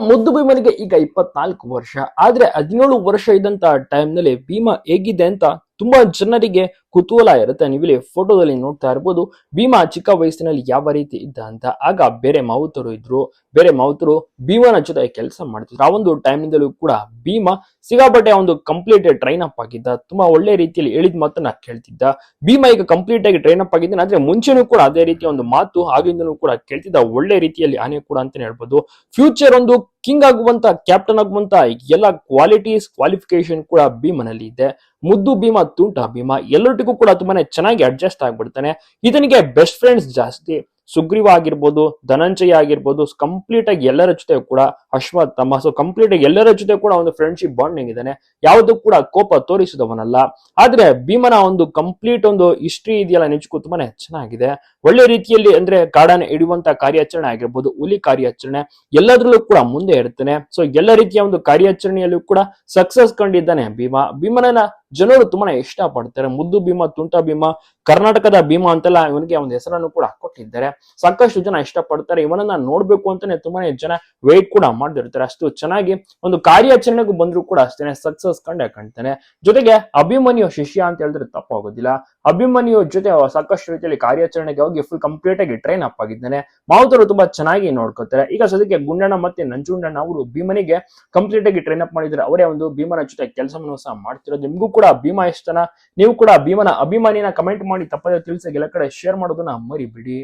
ಮುದ್ದು ಭೀಮನಿಗೆ ಈಗ ಇಪ್ಪತ್ನಾಲ್ಕು ವರ್ಷ. ಆದ್ರೆ ಹದಿನೇಳು ವರ್ಷ ಇದ್ದಂತ ಟೈಮ್ನಲ್ಲಿ ಭೀಮ ಹೇಗಿದೆ ಅಂತ ತುಂಬಾ ಜನರಿಗೆ ಕುತೂಹಲ ಇರುತ್ತೆ. ನೀವಿಲ್ಲಿ ಫೋಟೋದಲ್ಲಿ ನೋಡ್ತಾ ಇರ್ಬೋದು, ಭೀಮಾ ಚಿಕ್ಕ ವಯಸ್ಸಿನಲ್ಲಿ ಯಾವ ರೀತಿ ಇದ್ದ ಅಂತ. ಆಗ ಬೇರೆ ಮಾವುತರು ಇದ್ರು, ಬೇರೆ ಮಾವುತರು ಭೀಮನ ಜೊತೆ ಕೆಲಸ ಮಾಡ್ತಿದ್ರು. ಆ ಒಂದು ಟೈಮ್ನಿಂದಲೂ ಕೂಡ ಭೀಮ ಸಿಗಾಪಟ್ಟೆ ಒಂದು ಕಂಪ್ಲೀಟ್ ಟ್ರೈನ್ ಅಪ್ ಆಗಿದ್ದ. ತುಂಬಾ ಒಳ್ಳೆ ರೀತಿಯಲ್ಲಿ ಹೇಳಿದ ಮಾತನ್ನ ಕೇಳ್ತಿದ್ದ. ಭೀಮ ಈಗ ಕಂಪ್ಲೀಟ್ ಆಗಿ ಟ್ರೈನ್ ಅಪ್ ಆಗಿದ್ದಾನೆ. ಆದ್ರೆ ಮುಂಚೆನೂ ಕೂಡ ಅದೇ ರೀತಿಯ ಒಂದು ಮಾತು ಆಗಿಂದನೂ ಕೂಡ ಕೇಳ್ತಿದ್ದ. ಒಳ್ಳೆ ರೀತಿಯಲ್ಲಿ ಆನೆ ಕೂಡ ಅಂತಾನೆ ಹೇಳ್ಬೋದು. ಫ್ಯೂಚರ್ ಒಂದು ಕಿಂಗ್ ಆಗುವಂತ, ಕ್ಯಾಪ್ಟನ್ ಆಗುವಂತ, ಎಲ್ಲ ಕ್ವಾಲಿಟೀಸ್ ಕ್ವಾಲಿಫಿಕೇಶನ್ ಕೂಡ ಭೀಮನಲ್ಲಿ ಇದೆ. ಮುದ್ದು ಭೀಮ, ತುಂಟ ಭೀಮ ಎಲ್ಲರಿಗೂ ಕೂಡ ತುಂಬಾನೇ ಚೆನ್ನಾಗಿ ಅಡ್ಜಸ್ಟ್ ಆಗ್ಬಿಡ್ತಾನೆ. ಇದನಿಗೆ ಬೆಸ್ಟ್ ಫ್ರೆಂಡ್ಸ್ ಜಾಸ್ತಿ. ಸುಗ್ರೀವ ಆಗಿರ್ಬೋದು ಧನಂಜಯ ಆಗಿರ್ಬೋದು ಕಂಪ್ಲೀಟ್ ಆಗಿ ಎಲ್ಲರ ಜೊತೆ ಕೂಡ ಅಶ್ವತ್ಥಮ್ಮ ಸೊ ಕಂಪ್ಲೀಟ್ ಆಗಿ ಎಲ್ಲರ ಜೊತೆ ಕೂಡ ಒಂದು ಫ್ರೆಂಡ್ಶಿಪ್ ಬಾಂಡಿಂಗ್ ಇದ್ದಾನೆ. ಯಾವುದು ಕೂಡ ಕೋಪ ತೋರಿಸಿದವನಲ್ಲ. ಆದ್ರೆ ಭೀಮನ ಒಂದು ಕಂಪ್ಲೀಟ್ ಒಂದು ಹಿಸ್ಟ್ರಿ ಇದೆಯಲ್ಲ ನಿಜಕ್ಕೂ ತುಂಬಾನೇ ಚೆನ್ನಾಗಿದೆ. ಒಳ್ಳೆ ರೀತಿಯಲ್ಲಿ ಅಂದ್ರೆ ಕಾಡನ್ನ ಹಿಡಿಯುವಂತ ಕಾರ್ಯಾಚರಣೆ ಆಗಿರ್ಬೋದು, ಹುಲಿ ಕಾರ್ಯಾಚರಣೆ, ಎಲ್ಲದರಲ್ಲೂ ಕೂಡ ಮುಂದೆ ಇರ್ತಾನೆ. ಸೊ ಎಲ್ಲ ರೀತಿಯ ಒಂದು ಕಾರ್ಯಾಚರಣೆಯಲ್ಲೂ ಕೂಡ ಸಕ್ಸಸ್ ಕಂಡಿದ್ದಾನೆ ಭೀಮ. ಭೀಮನನ್ನ ಜನರು ತುಂಬಾನೇ ಇಷ್ಟ ಪಡ್ತಾರೆ ಮುದ್ದು ಭೀಮ, ತುಂಟ ಭೀಮ, ಕರ್ನಾಟಕದ ಭೀಮ ಅಂತೆಲ್ಲ ಇವನಿಗೆ ಒಂದು ಹೆಸರನ್ನು ಕೂಡ ಕೊಟ್ಟಿದ್ದಾರೆ. ಸಾಕಷ್ಟು ಜನ ಇಷ್ಟ ಪಡ್ತಾರೆ ಇವನನ್ನ ನೋಡ್ಬೇಕು ಅಂತಾನೆ ತುಂಬಾನೇ ಜನ ವೇಟ್ ಕೂಡ ಮಾಡ್ತಿರ್ತಾರೆ. ಅಷ್ಟು ಚೆನ್ನಾಗಿ ಒಂದು ಕಾರ್ಯಾಚರಣೆಗೂ ಬಂದ್ರು ಕೂಡ ಅಷ್ಟೇನೆ ಸಕ್ಸಸ್ ಕಂಡೇ ಕಾಣ್ತಾನೆ. ಜೊತೆಗೆ ಅಭಿಮನ್ಯು ಶಿಷ್ಯ ಅಂತ ಹೇಳಿದ್ರೆ ತಪ್ಪಾಗೋದಿಲ್ಲ. ಅಭಿಮನ್ಯು ಜೊತೆ ಸಾಕಷ್ಟು ರೀತಿಯಲ್ಲಿ ಕಾರ್ಯಾಚರಣೆಗೆ ಹೋಗಿ ಫುಲ್ ಕಂಪ್ಲೀಟ್ ಆಗಿ ಟ್ರೈನ್ ಅಪ್ ಆಗಿದ್ದಾನೆ. ಮಾವುತರು ತುಂಬಾ ಚೆನ್ನಾಗಿ ನೋಡ್ಕೋತಾರೆ ಈಗ ಸದ್ಯಕ್ಕೆ ಗುಂಡಣ್ಣ ಮತ್ತೆ ನಂಜುಂಡಣ್ಣ ಅವರು ಭೀಮನಿಗೆ ಕಂಪ್ಲೀಟ್ ಆಗಿ ಟ್ರೈನ್ ಅಪ್ ಮಾಡಿದ್ರೆ ಅವರೇ ಒಂದು ಭೀಮನ ಜೊತೆ ಕೆಲಸವನ್ನು ಸಹ ಮಾಡ್ತಿರೋದು. ನಿಮಗೂ ಕೂಡ ಭೀಮ ಇಷ್ಟನ ನೀವು ಕೂಡ ಭೀಮನ ಅಭಿಮಾನಿನ ಕಮೆಂಟ್ ಮಾಡಿ ತಪ್ಪದೆ ತಿಳಿಸಿ ಎಲ್ಲ ಕಡೆ ಶೇರ್ ಮಾಡೋದನ್ನ ಮರಿಬಿಡಿ.